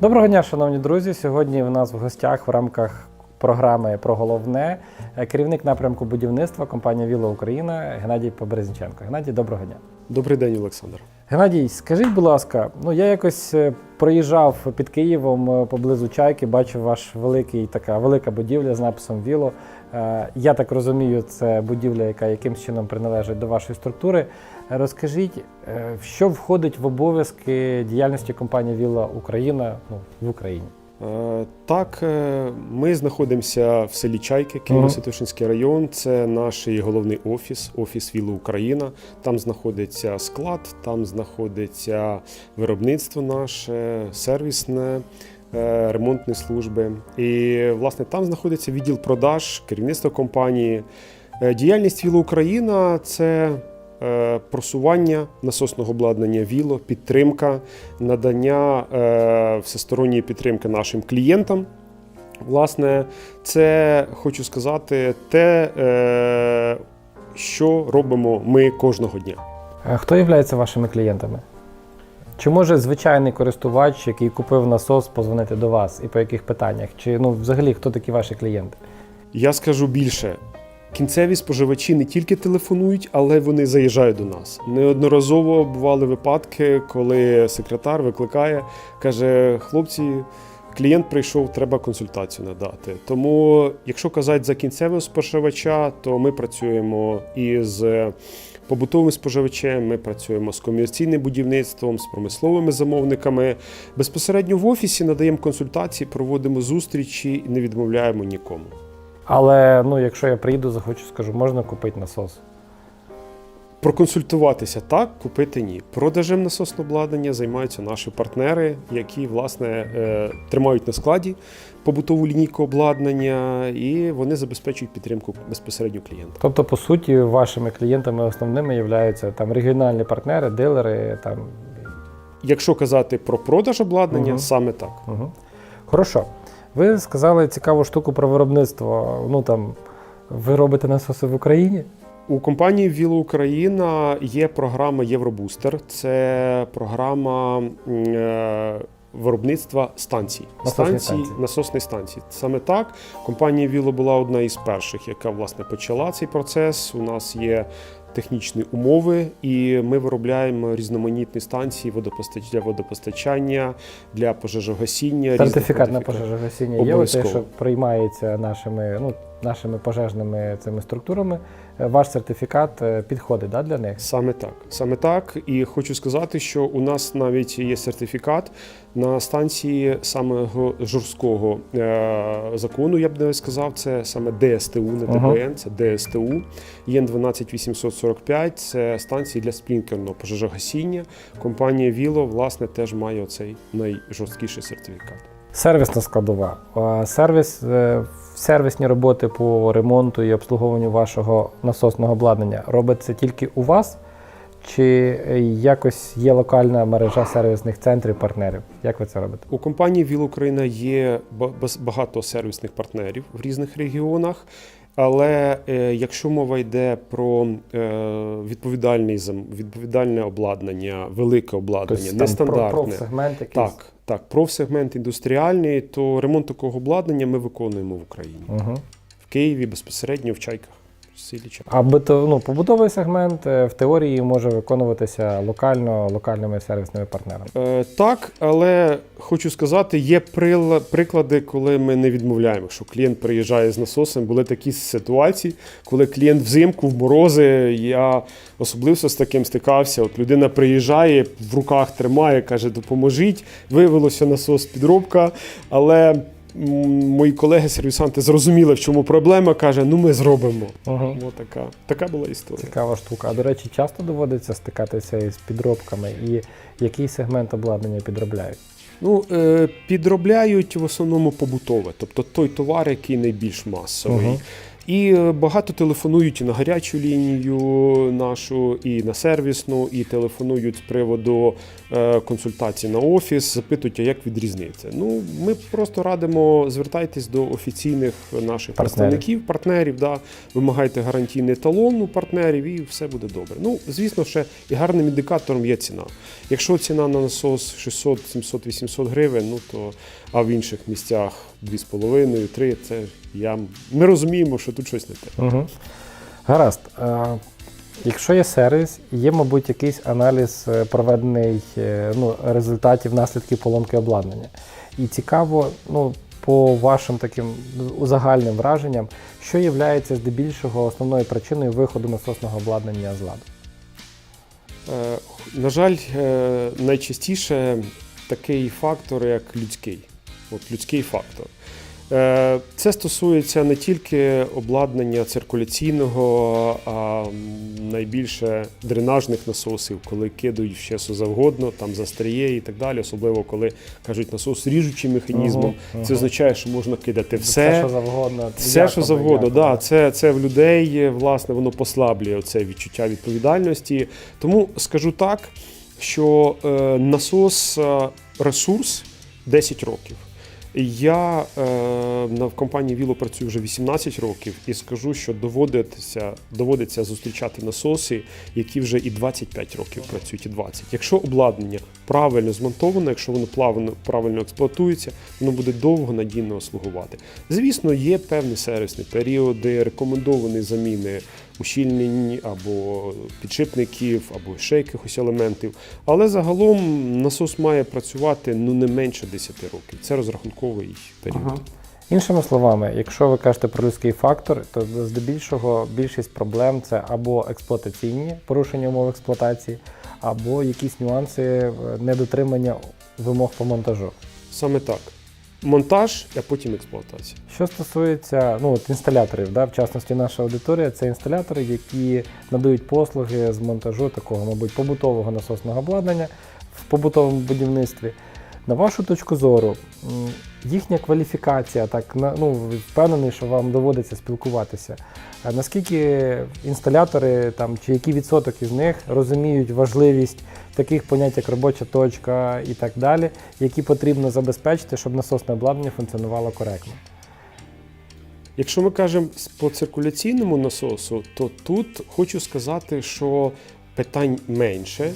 Доброго дня, шановні друзі. Сьогодні в нас в гостях в рамках програми про головне керівник напрямку будівництва компанії Віла Україна Геннадій Поберезніченко. Геннадій, доброго дня. Добрий день, Олександр. Геннадій, скажіть, будь ласка, ну я якось е, проїжджав під Києвом е, поблизу чайки, бачив ваш великий така велика будівля з написом Віло. Е, Я так розумію, це будівля, яка якимсь чином приналежить до вашої структури. Розкажіть, е, що входить в обов'язки діяльності компанії Віла Україна ну, в Україні? Е, Так, ми знаходимося в селі Чайки, Києво-Святошинський район. Це наш головний офіс, офіс Віло Україна. Там знаходиться склад, там знаходиться виробництво наше, сервісне. Е, Ремонтні служби. І, власне, там знаходиться відділ продаж, керівництво компанії. Е, Діяльність Віло Україна це е, просування насосного обладнання Віло, підтримка, надання всесторонньої підтримки нашим клієнтам. Власне, це хочу сказати те, що робимо ми кожного дня. Хто є вашими клієнтами? Чи може звичайний користувач, який купив насос, позвонити до вас і по яких питаннях? Чи ну взагалі хто такі ваші клієнти? Я скажу більше. Кінцеві споживачі не тільки телефонують, але вони заїжджають до нас. Неодноразово бували випадки, коли секретар викликає, каже: хлопці, клієнт прийшов, треба консультацію надати. Тому, якщо казати за кінцевого споживача, то ми працюємо із побутовим споживачем, ми працюємо з комерційним будівництвом, з промисловими замовниками. Безпосередньо в офісі надаємо консультації, проводимо зустрічі і не відмовляємо нікому. Але ну, якщо я приїду, захочу, скажу, можна купити насос. Проконсультуватися так, купити ні. Продажем насосного обладнання займаються наші партнери, які власне е, тримають на складі побутову лінійку обладнання, і вони забезпечують підтримку безпосередньо клієнта. Тобто, по суті, вашими клієнтами основними являються там регіональні партнери, дилери. Там. Якщо казати про продаж обладнання, Мгм. саме так. Угу. Хорошо. Ви сказали цікаву штуку про виробництво. Ну там ви робите насоси в Україні? У компанії Віло Україна є програма Євробустер. Це програма е, виробництва станцій. Насосні станції. насосних станцій. Саме так. Компанія Віло була одна із перших, яка власне почала цей процес. У нас є технічні умови, і ми виробляємо різноманітні станції водопостач- для водопостачання, для пожежогасіння. Сертифікат на пожежогасіння є, те, що приймається нашими, ну, нашими пожежними цими структурами. Ваш сертифікат е, підходить да, для них? Саме так. Саме так. І хочу сказати, що у нас навіть є сертифікат на станції самого жорсткого е, закону, я б навіть сказав, це саме ДСТУ, не Ага. ДБН, це ДСТУ. ЄН 12845, це станції для сплінкерного пожежогасіння. Компанія Віло, власне, теж має оцей найжорсткіший сертифікат. Сервісна складова. Сервіс, е, сервісні роботи по ремонту і обслуговуванню вашого насосного обладнання робиться тільки у вас, чи якось є локальна мережа сервісних центрів партнерів? Як ви це робите? У компанії Віл Україна є багато сервісних партнерів в різних регіонах. Але е, якщо мова йде про е, відповідальний відповідальне обладнання, велике обладнання, Тобто, нестандартне про- профсегмент якийсь? так, так, профсегмент індустріальний, то ремонт такого обладнання ми виконуємо в Україні Угу. в Києві безпосередньо в Чайках. Селі А бито, ну, побутовий сегмент е, в теорії може виконуватися локально локальними сервісними партнерами. Е, так, але хочу сказати, є приклади, коли ми не відмовляємо. Якщо клієнт приїжджає з насосом, були такі ситуації, коли клієнт взимку, в морози, я особливо з таким стикався. От людина приїжджає, в руках тримає, каже, допоможіть. Виявилося насос підробка, але. Мої колеги-сервісанти зрозуміли, в чому проблема. каже: ну ми зробимо. Ага. О, така, така була історія. Цікава штука. А до речі, часто доводиться стикатися із підробками, і який сегмент обладнання підробляють? Ну, е, підробляють в основному побутове, тобто той товар, який найбільш масовий. Мгм. І е, багато телефонують і на гарячу лінію нашу, і на сервісну, і телефонують з приводу е, консультацій на офіс, запитують, а як відрізниться. Ну, ми просто радимо звертайтесь до офіційних наших представників, партнерів, да, вимагайте гарантійний талон у партнерів, і все буде добре. Ну, звісно, ще і гарним індикатором є ціна. Якщо ціна на насос 600, 700, 800 гривень, ну то а в інших місцях 2,5-3, це я ми розуміємо, що тут щось не те. Угу. Гаразд. А, якщо є сервіс, є, мабуть, якийсь аналіз е, проведений е, ну, результатів наслідків поломки обладнання. І цікаво, ну, по вашим таким узагальним враженням, що є здебільшого основною причиною виходу насосного обладнання з ладу? Е, На жаль, е, найчастіше такий фактор, як людський. От людський фактор. Е, Це стосується не тільки обладнання циркуляційного, а найбільше дренажних насосів, коли кидають ще що завгодно, там застряє і так далі. Особливо коли кажуть насос ріжучим механізмом. Мгм, Це означає, що можна кидати Все, все. що завгодно. Все, якоби, що завгодно, якоби. да, це, це в людей, власне, воно послаблює це відчуття відповідальності. Тому скажу так, що е, насос е, ресурс 10 років. Я е, в компанії Віло працюю вже 18 років і скажу, що доводиться, доводиться зустрічати насоси, які вже і 25 років працюють, і 20. Якщо обладнання правильно змонтоване, якщо воно плавно, правильно експлуатується, воно буде довго надійно слугувати. Звісно, є певні сервісні періоди, рекомендовані заміни ущільнень або підшипників, або ще якихось елементів. Але загалом насос має працювати ну не менше 10 років. Це розрахунковий період. Ага. Іншими словами, якщо ви кажете про людський фактор, то здебільшого більшість проблем це або експлуатаційні порушення умов експлуатації, або якісь нюанси е, недотримання вимог по монтажу. Саме так. Монтаж, а потім експлуатація. Що стосується ну, от інсталяторів, да, в частності наша аудиторія, це інсталятори, які надають послуги з монтажу такого, мабуть, побутового насосного обладнання в побутовому будівництві. На вашу точку зору, їхня кваліфікація, так ну, впевнений, що вам доводиться спілкуватися. Наскільки інсталятори там, чи який відсоток із них розуміють важливість таких понять, як робоча точка і так далі, які потрібно забезпечити, щоб насосне обладнання функціонувало коректно? Якщо ми кажемо по циркуляційному насосу, то тут хочу сказати, що питань менше.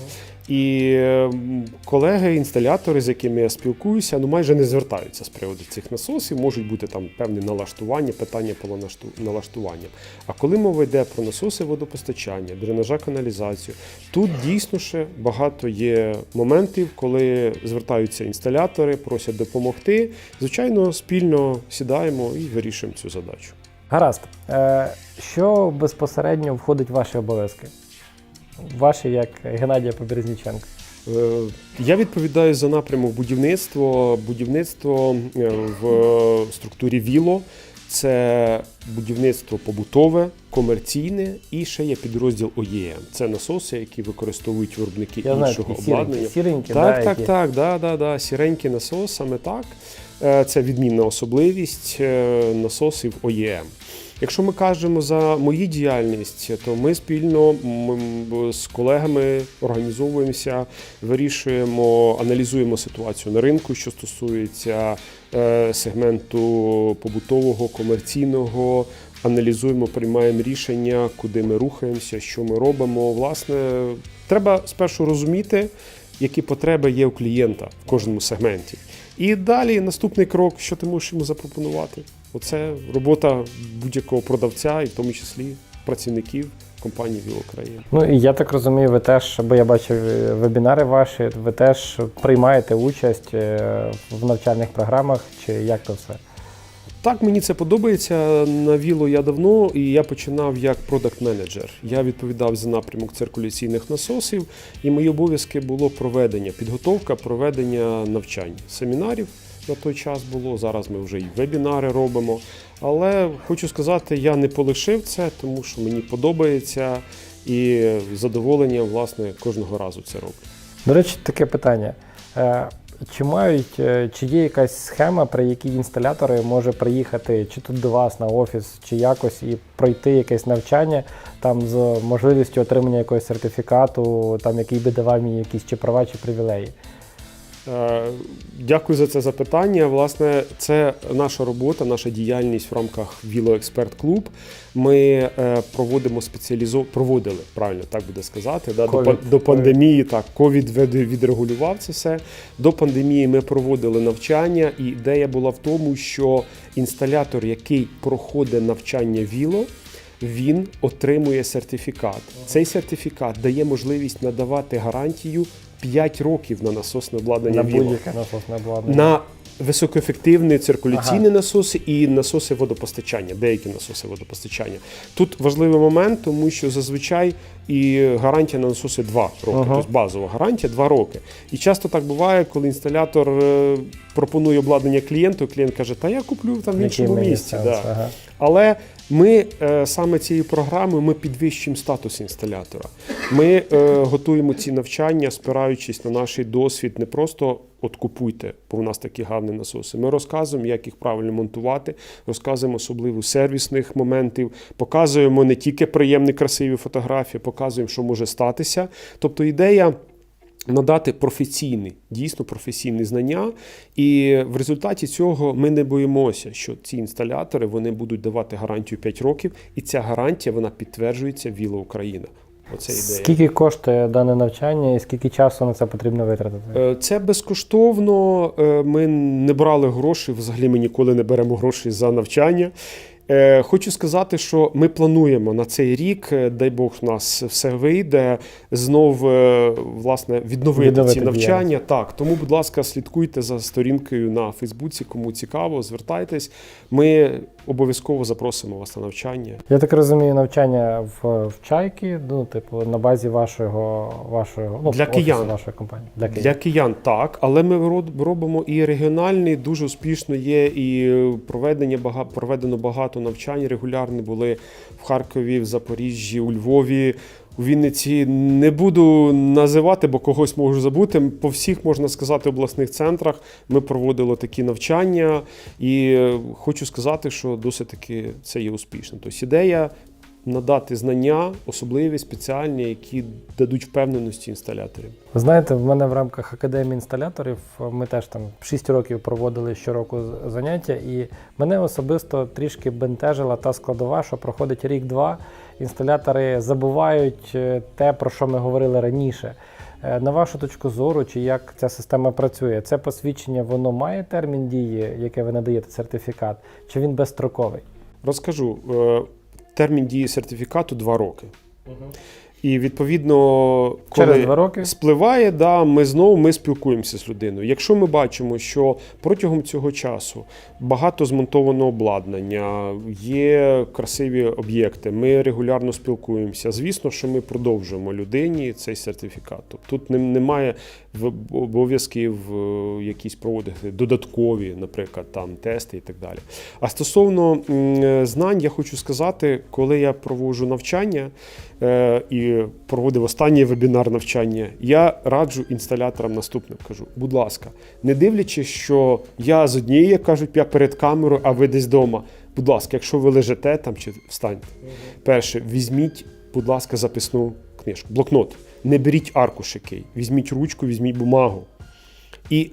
І ем, колеги, інсталятори, з якими я спілкуюся, ну майже не звертаються з приводу цих насосів. Можуть бути там певні налаштування, питання по налашту- налаштуванням. А коли мова йде про насоси водопостачання, дренажа каналізацію, тут дійсно ще багато є моментів, коли звертаються інсталятори, просять допомогти. Звичайно, спільно сідаємо і вирішуємо цю задачу. Гаразд. Е, що безпосередньо входить в ваші обов'язки? Ваші як Геннадія Поберезніченка. Е, Я відповідаю за напрямок будівництво. Будівництво е, в структурі ВІЛО це будівництво побутове, комерційне і ще є підрозділ ОЄМ. Це насоси, які використовують виробники Я знаю, іншого такі обладнання. сіренькі, Так, да, так, які... так, да, да, да. Сіренький насос, саме так. Е, Це відмінна особливість е, насосів ОЄМ. Якщо ми кажемо за мою діяльність, то ми спільно з колегами організовуємося, вирішуємо, аналізуємо ситуацію на ринку, що стосується е, сегменту побутового, комерційного. Аналізуємо, приймаємо рішення, куди ми рухаємося, що ми робимо. Власне, треба спершу розуміти, які потреби є у клієнта в кожному сегменті. І далі наступний крок, що ти можеш йому запропонувати. Оце робота будь-якого продавця, і в тому числі працівників компанії Віл Україна. Ну і я так розумію, ви теж, бо я бачив е, вебінари ваші, ви теж приймаєте участь е, в навчальних програмах, чи як то все? Так, мені це подобається. На Віло я давно і я починав як продакт-менеджер. Я відповідав за напрямок циркуляційних насосів, і мої обов'язки було проведення, підготовка, проведення навчань, семінарів. На той час було. Зараз ми вже і вебінари робимо. Але хочу сказати, я не полишив це, тому що мені подобається і з задоволенням, власне, кожного разу це роблю. До речі, таке питання. Чи мають, е, чи є якась схема, при якій інсталятори може приїхати чи тут до вас на офіс, чи якось і пройти якесь навчання там з можливістю отримання якогось сертифікату, там який би давав мені якісь чи права, чи привілеї? Е, Дякую за це запитання. Власне, це наша робота, наша діяльність в рамках Віло Експерт Клуб. Ми е, проводимо спеціалізо... проводили, правильно так буде сказати. Да? До, до пандемії так, ковід відрегулював це все. До пандемії ми проводили навчання, і ідея була в тому, що інсталятор, який проходить навчання Віло, він отримує сертифікат. Цей сертифікат дає можливість надавати гарантію 5 років на насосне обладнання На будь-яке насосне обладнання. На високоефективні циркуляційні насоси і насоси водопостачання, деякі насоси водопостачання. Тут важливий момент, тому що зазвичай і гарантія на насоси 2 роки, Ага. тобто базова гарантія 2 роки. І часто так буває, коли інсталятор е, пропонує обладнання клієнту, клієнт каже, та я куплю там в іншому місці. Да. ага. Але ми е, саме цією програмою ми підвищуємо статус інсталятора. Ми е, готуємо ці навчання, спираючись на наш досвід, не просто от купуйте, бо в нас такі гарні насоси. Ми розказуємо, як їх правильно монтувати, розказуємо особливо сервісних моментів, показуємо не тільки приємні, красиві фотографії, показуємо, що може статися. Тобто ідея. Надати професійні, дійсно професійні знання, і в результаті цього ми не боїмося, що ці інсталятори вони будуть давати гарантію 5 років, і ця гарантія вона підтверджується Віла Україна. Оце ідея. Скільки коштує дане навчання і скільки часу на це потрібно витратити? Е, Це безкоштовно. Е, Ми не брали гроші. Взагалі ми ніколи не беремо гроші за навчання. Е, Хочу сказати, що ми плануємо на цей рік, е, дай Бог, у нас все вийде, знов е, власне відновити, Відновити ці навчання. діяльність. Так, тому, будь ласка, слідкуйте за сторінкою на Фейсбуці. Кому цікаво, звертайтесь. Ми обов'язково запросимо вас на навчання. Я так розумію, навчання в, в чайки, ну, типу, на базі вашого, вашого ну, Для киян. вашої компанії. Для киян. Для киян так, але ми ро- робимо і регіональний, дуже успішно є, і проведення бага, проведено багато навчань. Регулярні були в Харкові, в Запоріжжі, у Львові. У Вінниці не буду називати, бо когось можу забути. По всіх можна сказати обласних центрах ми проводили такі навчання, і е, хочу сказати, що досить таки це є успішно. Тобто ідея надати знання, особливі, спеціальні, які дадуть впевненості інсталяторів. Ви знаєте, в мене в рамках академії інсталяторів е, ми теж там 6 років проводили щороку заняття, і мене особисто трішки бентежила та складова, що проходить рік-два. Інсталятори забувають е, те, про що ми говорили раніше. Е, На вашу точку зору, чи як ця система працює? Це посвідчення воно має термін дії, яке ви надаєте сертифікат, чи він безстроковий? Розкажу, термін дії сертифікату 2 роки. І відповідно, коли Через два роки спливає, да, ми знову ми спілкуємося з людиною. Якщо ми бачимо, що протягом цього часу багато змонтовано обладнання, є красиві об'єкти, ми регулярно спілкуємося. Звісно, що ми продовжуємо людині цей сертифікат. Тобто Тут немає в- обов'язків е, якісь проводити додаткові, наприклад, там тести і так далі. А стосовно знань, я хочу сказати, коли я проводжу навчання е, проводив останній вебінар навчання, я раджу інсталяторам наступним. Кажу, будь ласка, не дивлячись, що я з однієї, як кажуть, я перед камерою, а ви десь вдома. Будь ласка, якщо ви лежите там чи встаньте, перше, візьміть, будь ласка, записну книжку, блокнот. Не беріть аркушики, візьміть ручку, візьміть бумагу. І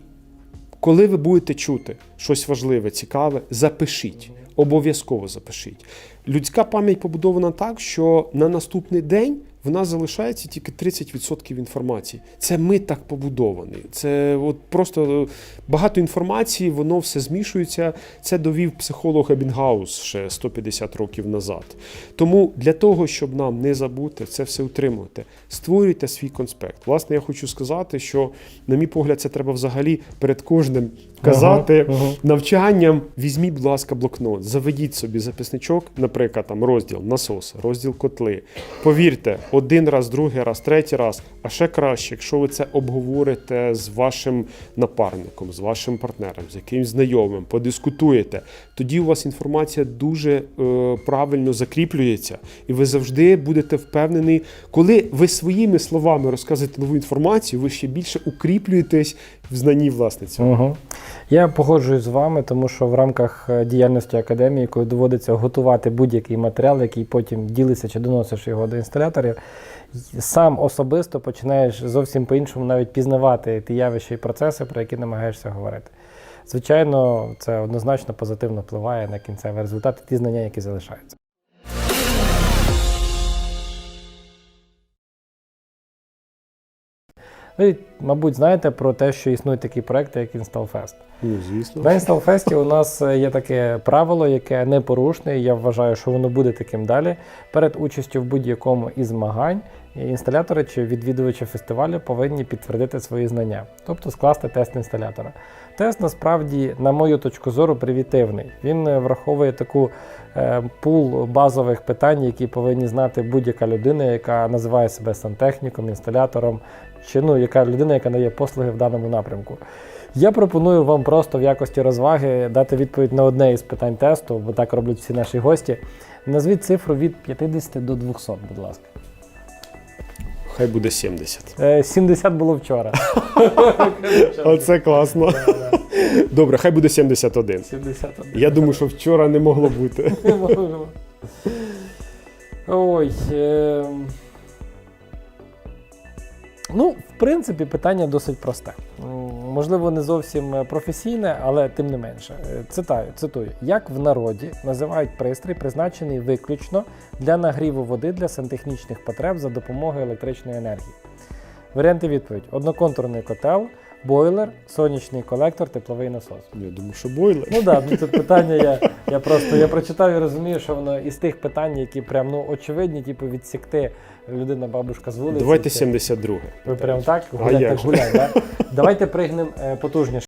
коли ви будете чути щось важливе, цікаве, запишіть. Обов'язково запишіть. Людська пам'ять побудована так, що на наступний день в нас залишається тільки 30% інформації. Це ми так побудовані. Це от просто е, багато інформації, воно все змішується. Це довів психолог Ебінгаус ще 150 років назад. Тому для того, щоб нам не забути це все утримувати, створюйте свій конспект. Власне, я хочу сказати, що, на мій погляд, це треба взагалі перед кожним казати Ага, ага. навчанням. Візьміть, будь ласка, блокнот, заведіть собі записничок, наприклад, там розділ насоси, розділ котли. Повірте, один раз, другий раз, третій раз. А ще краще, якщо ви це обговорите з вашим напарником, з вашим партнером, з якимсь знайомим, подискутуєте, тоді у вас інформація дуже е, правильно закріплюється, і ви завжди будете впевнений, коли ви своїми словами розказуєте нову інформацію, ви ще більше укріплюєтесь в знанні власне цього. Угу. Я погоджуюсь з вами, тому що в рамках е, діяльності академії, коли доводиться готувати будь-який матеріал, який потім ділиться чи доносиш його до інсталяторів, сам особисто починаєш зовсім по-іншому навіть пізнавати ті явища і процеси, про які намагаєшся говорити. Звичайно, це однозначно позитивно впливає на кінцевий результат і ті знання, які залишаються. Ви, мабуть, знаєте про те, що існують такі проекти, як InstallFest. Ну, звісно. На інсталфесті у нас е, є таке правило, яке непорушне, і я вважаю, що воно буде таким далі. Перед участю в будь-якому із змагань інсталятори чи відвідувачі фестивалю повинні підтвердити свої знання, тобто скласти тест інсталятора. Тест насправді, на мою точку зору, привітивний. Він е, враховує таку е, пул базових питань, які повинні знати будь-яка людина, яка називає себе сантехніком, інсталятором, чи ну, яка людина, яка надає послуги в даному напрямку. Я пропоную вам просто в якості розваги дати відповідь на одне із питань тесту, бо так роблять всі наші гості. Назвіть цифру від 50 до 200, будь ласка. Хай буде 70. Е, 70 було вчора. Оце класно. Добре, хай буде 71. 71. Я думаю, що вчора не могло бути. Можливо. Ой. Е... Ну, в принципі, питання досить просте. Можливо, не зовсім е, професійне, але тим не менше. Е, Цитаю, цитую: як в народі називають пристрій, призначений виключно для нагріву води для сантехнічних потреб за допомогою електричної енергії. Варіанти відповідь: одноконтурний котел, бойлер, сонячний колектор, тепловий насос. Я думаю, що бойлер. Ну так, да, тут питання я, я просто я прочитав і розумію, що воно із тих питань, які прям ну очевидні, типу відсікти людина, бабушка з вулиці. Давайте це- 72. Ви прям так гуляйте, гулять, як так? Давайте пригнемо е, потужніше.